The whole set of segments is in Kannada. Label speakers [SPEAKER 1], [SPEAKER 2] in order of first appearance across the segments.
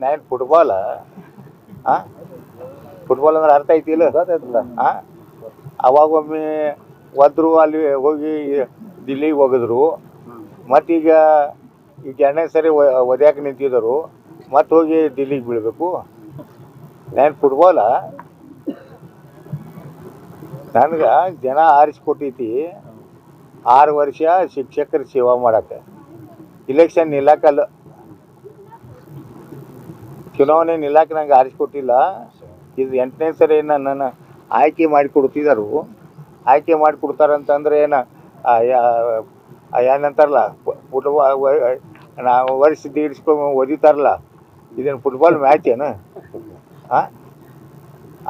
[SPEAKER 1] ನಾನ್ ಫುಟ್ಬಾಲ್ ಆ? ಫುಟ್ಬಾಲ್ ಅಂದ್ರೆ ಅರ್ಥ ಐತಿ ಇಲ್ಲ ಅವಾಗ ಒಮ್ಮೆ ಒದ್ರು ಅಲ್ಲಿ ಹೋಗಿ ದಿಲ್ಲಿಗೆ ಹೋಗಿದ್ರು. ಮತ್ತೀಗ ಈಗ ಎರಡನೇ ಸರಿ ಒದ್ಯಾಕೆ ನಿಂತಿದ್ದರು. ಮತ್ತೆ ಹೋಗಿ ದಿಲ್ಲಿಗೆ ಬೀಳಬೇಕು. ನಾನು ಫುಟ್ಬಾಲ ನನಗೆ ಜನ ಆರಿಸ್ಕೊಟ್ಟೈತಿ. ಆರು ವರ್ಷ ಶಿಕ್ಷಕರ ಸೇವಾ ಮಾಡಕ್ಕೆ ಇಲೆಕ್ಷನ್ ನಿಲ್ಲಕ್ಕಲ್ಲ ಚುನಾವಣೆ ನಿಲ್ಲಕ್ಕೆ ನಂಗೆ ಆರಿಸ್ಕೊಟ್ಟಿಲ್ಲ. ಇದು ಎಂಟನೇ ಸರಿ ನನ್ನ ಆಯ್ಕೆ ಮಾಡಿ ಕೊಡ್ತಿದ್ದಾರು ಆಯ್ಕೆ ಮಾಡಿ ಕೊಡ್ತಾರಂತಂದ್ರೆ ಏನು ಏನಂತಾರಲ್ಲ ನಾವು ವರ್ಷ ದೀಡ್ಸ್ಕೊಂಡು ಓದಿತಾರಲ್ಲ. ಇದೇನು ಫುಟ್ಬಾಲ್ ಮ್ಯಾಚ್ ಏನು?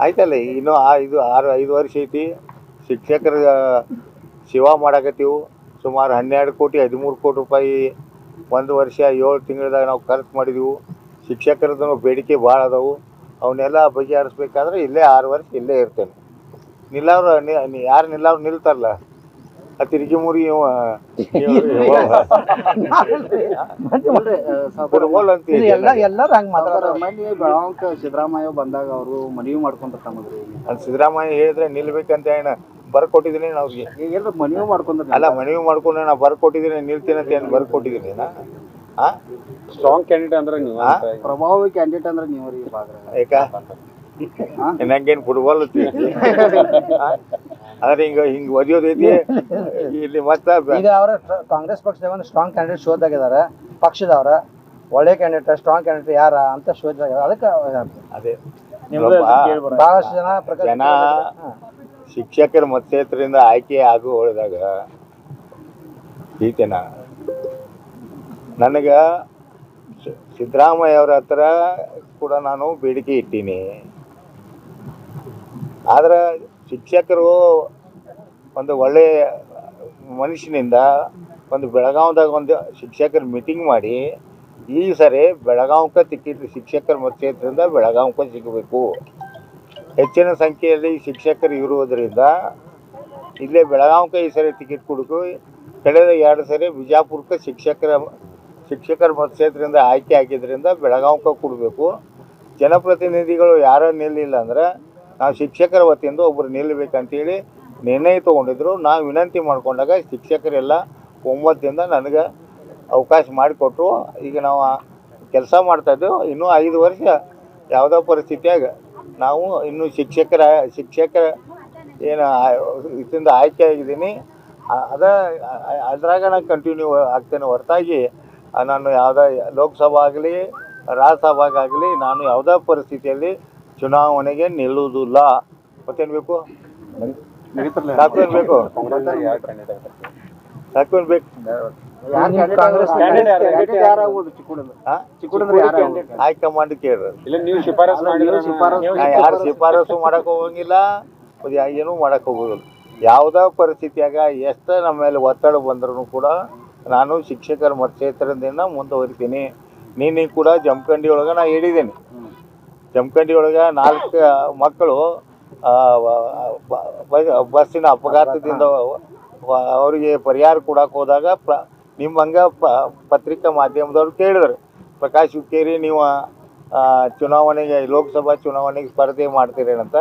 [SPEAKER 1] ಆಯ್ತಲ್ಲ, ಇನ್ನೂ ಆ, ಇದು ಆರು, ಐದು ವರ್ಷ ಐತಿ. ಶಿಕ್ಷಕರ ಸೇವಾ ಮಾಡಾಕತ್ತೀವಿ. ಸುಮಾರು ಹನ್ನೆರಡು ಕೋಟಿ ಹದಿಮೂರು ಕೋಟಿ ರೂಪಾಯಿ ಒಂದು ವರ್ಷ ಏಳು ತಿಂಗಳದಾಗ ನಾವು ಖರ್ಚು ಮಾಡಿದೆವು. ಶಿಕ್ಷಕರದ್ದು ಬೇಡಿಕೆ ಭಾಳ ಅದಾವು. ಅವನ್ನೆಲ್ಲ ಬಗೆಹರಿಸ್ಬೇಕಾದ್ರೆ ಇಲ್ಲೇ ಆರು ವರ್ಷ ಇಲ್ಲೇ ಇರ್ತೇನೆ. ನಿಲ್ಲವ್ರು ಯಾರು ನಿಲ್ಲವ್ರು ನಿಲ್ತಾರಲ್ಲ? ಆ ತಿರುಗಿ ಮುರಿ
[SPEAKER 2] ಎಲ್ಲರೂ ಹಂಗೆ
[SPEAKER 3] ಸಿದ್ದರಾಮಯ್ಯ ಬಂದಾಗ ಅವರು ಮನವಿ
[SPEAKER 1] ಮಾಡ್ಕೊಂಡ್ರಿ ಸಿದ್ದರಾಮಯ್ಯ ಹೇಳಿದ್ರೆ ನಿಲ್ಬೇಕಂತ ಏನ ಬರ್ಕೊಟ್ಟಿದ್ದೀನಿ ನಾವು
[SPEAKER 3] ಈಗ ಎಲ್ಲ ಮನವಿ ಮಾಡ್ಕೊಂಡ್ರ
[SPEAKER 1] ಅಲ್ಲ ಮನವಿ ಮಾಡ್ಕೊಂಡು ನಾ ಬರ್ಕೊಟ್ಟಿದ್ದೀನಿ ನಿಲ್ತೀನಿ ಅಂತ ಏನು ಬರ್ಕೊಟ್ಟಿದ್ದೀನಿ ನಾ? ಆ?
[SPEAKER 4] ಸ್ಟ್ರಾಂಗ್ ಕ್ಯಾಂಡಿಡೇಟ್ ಅಂದ್ರೆ ನೀವು?
[SPEAKER 3] ಪ್ರಭಾವಿ ಕ್ಯಾಂಡಿಡೇಟ್ ಅಂದ್ರೆ ನೀವು ರೀ
[SPEAKER 1] ಯಾಕ ನಂಗೇನು ಫುಟ್ಬಾಲ್ ಅಂದ್ರೆ ಹಿಂಗ ಹಿಂಗ ಒದಿಯೋದೈತಿ ಇಲ್ಲಿ ಮತ್ತೆ ಅವ್ರ
[SPEAKER 2] ಈಗ ಅವರ ಕಾಂಗ್ರೆಸ್ ಪಕ್ಷದ ಒಂದು ಸ್ಟ್ರಾಂಗ್ ಕ್ಯಾಂಡಿಡೇಟ್ ಶೋಧಾಗಿದ್ದಾರೆ ಪಕ್ಷದವ್ರ. ಒಳ್ಳೆ ಕ್ಯಾಂಡಿಡೇಟ್ ಸ್ಟ್ರಾಂಗ್ ಕ್ಯಾಂಡಿಡೇಟ್ ಯಾರ ಅಂತ ಶೋಧಾಗ್ಯದ ಅದಕ್ಕೆ
[SPEAKER 1] ಅದೇ.
[SPEAKER 2] ಬಹಳಷ್ಟು ಜನ ಪ್ರಕಾಶ್
[SPEAKER 1] ಜನ ಶಿಕ್ಷಕರ ಮತಕ್ಷೇತ್ರದಿಂದ ಆಯ್ಕೆ ಆಗು ಹೊಡೆದಾಗ ಈತನ? ನನಗೆ ಸಿದ್ದರಾಮಯ್ಯ ಅವರ ಹತ್ರ ಕೂಡ ನಾನು ಬೇಡಿಕೆ ಇಟ್ಟೀನಿ. ಆದ್ರೆ ಶಿಕ್ಷಕರು ಒಂದು ಒಳ್ಳೆಯ ಮನುಷ್ಯನಿಂದ ಒಂದು ಬೆಳಗಾವ್ದಾಗ ಒಂದು ಶಿಕ್ಷಕರ ಮೀಟಿಂಗ್ ಮಾಡಿ ಈ ಸರಿ ಬೆಳಗಾವ್ಕ ಟಿಕೆಟ್ ಶಿಕ್ಷಕರ ಮತಕ್ಷೇತ್ರದಿಂದ ಬೆಳಗಾವ್ಕ ಸಿಗಬೇಕು. ಹೆಚ್ಚಿನ ಸಂಖ್ಯೆಯಲ್ಲಿ ಶಿಕ್ಷಕರು ಇರುವುದರಿಂದ ಇಲ್ಲೇ ಬೆಳಗಾವ್ಕ ಈ ಸರಿ ಟಿಕೆಟ್ ಕೊಡಬೇಕು ಕಳೆದ ಎರಡು ಸರಿ ಬಿಜಾಪುರಕ್ಕೆ ಶಿಕ್ಷಕರ ಶಿಕ್ಷಕರ ಮತಕ್ಷೇತ್ರದಿಂದ ಆಯ್ಕೆ ಆಗಿದ್ದರಿಂದ ಬೆಳಗಾವ್ಕ ಕೊಡಬೇಕು. ಜನಪ್ರತಿನಿಧಿಗಳು ಯಾರೂ ನಿಲ್ಲಿಲ್ಲ ಅಂದ್ರೆ ನಾವು ಶಿಕ್ಷಕರ ವತಿಯಿಂದ ಒಬ್ಬರು ನಿಲ್ಲಬೇಕಂತೇಳಿ ನಿರ್ಣಯ ತೊಗೊಂಡಿದ್ರು. ನಾವು ವಿನಂತಿ ಮಾಡ್ಕೊಂಡಾಗ ಶಿಕ್ಷಕರೆಲ್ಲ ಒಮ್ಮತದಿಂದ ನನಗೆ ಅವಕಾಶ ಮಾಡಿಕೊಟ್ರು. ಈಗ ನಾವು ಕೆಲಸ ಮಾಡ್ತಾಯಿದ್ದೆವು ಇನ್ನೂ ಐದು ವರ್ಷ ಯಾವುದೋ ಪರಿಸ್ಥಿತಿಯಾಗ ನಾವು ಇನ್ನೂ ಶಿಕ್ಷಕರ ಶಿಕ್ಷಕರ ಏನು ಇದರಿಂದ ಆಯ್ಕೆ ಆಗಿದ್ದೀನಿ. ಅದ ಅದ್ರಾಗ ನಾನು ಕಂಟಿನ್ಯೂ ಆಗ್ತೇನೆ. ಹೊರತಾಗಿ ನಾನು ಯಾವುದೇ ಲೋಕಸಭಾ ಆಗಲಿ ರಾಜ್ಯಸಭಾಗಾಗಲಿ ನಾನು ಯಾವುದೇ ಪರಿಸ್ಥಿತಿಯಲ್ಲಿ ಚುನಾವಣೆಗೆ ನಿಲ್ಲುವುದಿಲ್ಲ. ಮತ್ತೇನು ಬೇಕು? ಸಾಕೇನು ಬೇಕು? ಸಾಕು ಬೇಕು? ಹೈಕಮಾಂಡ್ ಕೇಳ್ರಿ
[SPEAKER 4] ಇಲ್ಲ ನೀವು ಶಿಫಾರಸ್
[SPEAKER 3] ಅಲ್ಲ,
[SPEAKER 4] ಮಾಡಿದ್ರೆ
[SPEAKER 3] ಶಿಫಾರಸ್
[SPEAKER 1] ಯಾರು ಶಿಫಾರಸು ಮಾಡಕ್ ಹೋಗಂಗಿಲ್ಲ. ಏನು ಮಾಡಕ್ ಹೋಗೋದಿಲ್ಲ. ಯಾವುದೇ ಪರಿಸ್ಥಿತಿಯಾಗ ಎಷ್ಟೇ ನಮ್ಮ ಮೇಲೆ ಒತ್ತಡ ಬಂದ್ರೂ ಕೂಡ ನಾನು ಶಿಕ್ಷಕರ ಮತಕ್ಷೇತ್ರದಿಂದ ಮುಂದುವರಿತೀನಿ. ನೀನು ಕೂಡ ಜಮಖಂಡಿ ಒಳಗೆ ನಾ ಹೇಳಿದ್ದೀನಿ. ಜಮಖಂಡಿ ಒಳಗೆ ನಾಲ್ಕು ಮಕ್ಕಳು ಬಸ್ಸಿನ ಅಪಘಾತದಿಂದ ಅವರಿಗೆ ಪರಿಹಾರ ಕೊಡಕ್ಕೆ ಹೋದಾಗ ಪ್ರ ನಿಮ್ಮ ಹಂಗೆ ಪತ್ರಿಕಾ ಮಾಧ್ಯಮದವ್ರು ಕೇಳಿದ್ರು. ಪ್ರಕಾಶ್ ಹುಕ್ಕೇರಿ, ನೀವು ಚುನಾವಣೆಗೆ, ಲೋಕಸಭಾ ಚುನಾವಣೆಗೆ ಸ್ಪರ್ಧೆ ಮಾಡ್ತೀರೇನಂತ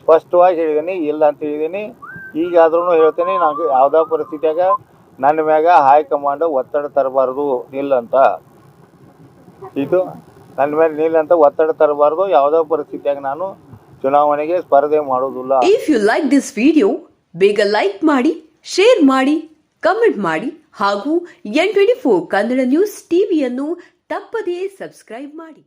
[SPEAKER 1] ಸ್ಪಷ್ಟವಾಗಿ ಹೇಳಿದ್ದೀನಿ ಇಲ್ಲ ಅಂತ ಹೇಳಿದ್ದೀನಿ ಈಗಾದ್ರೂ ಹೇಳ್ತೀನಿ, ನಾನು ಯಾವುದೇ ಪರಿಸ್ಥಿತಿಯಾಗ ನನ್ನ ಮ್ಯಾಗ ಹೈಕಮಾಂಡ್ ಒತ್ತಡ ತರಬಾರ್ದು ನಿಲ್ಲಂತ ಇದು ನನ್ನ ಮೇಲೆ ನಿಲ್ಲಂತ ಒತ್ತಡ ತರಬಾರ್ದು, ಯಾವುದೇ ಪರಿಸ್ಥಿತಿಯಾಗ ನಾನು ಚುನಾವಣೆಗೆ ಸ್ಪರ್ಧೆ ಮಾಡೋದಿಲ್ಲ.
[SPEAKER 5] If you like this video ಬೇಗ ಲೈಕ್ ಮಾಡಿ ಶೇರ್ ಮಾಡಿ. ಕಮೆಂಟ್ ಮಾಡಿ ಹಾಗೂ N twenty four Kannada news ಟಿವಿಯನ್ನು ತಪ್ಪದೇ ಸಬ್ಸ್ಕ್ರೈಬ್ ಮಾಡಿ.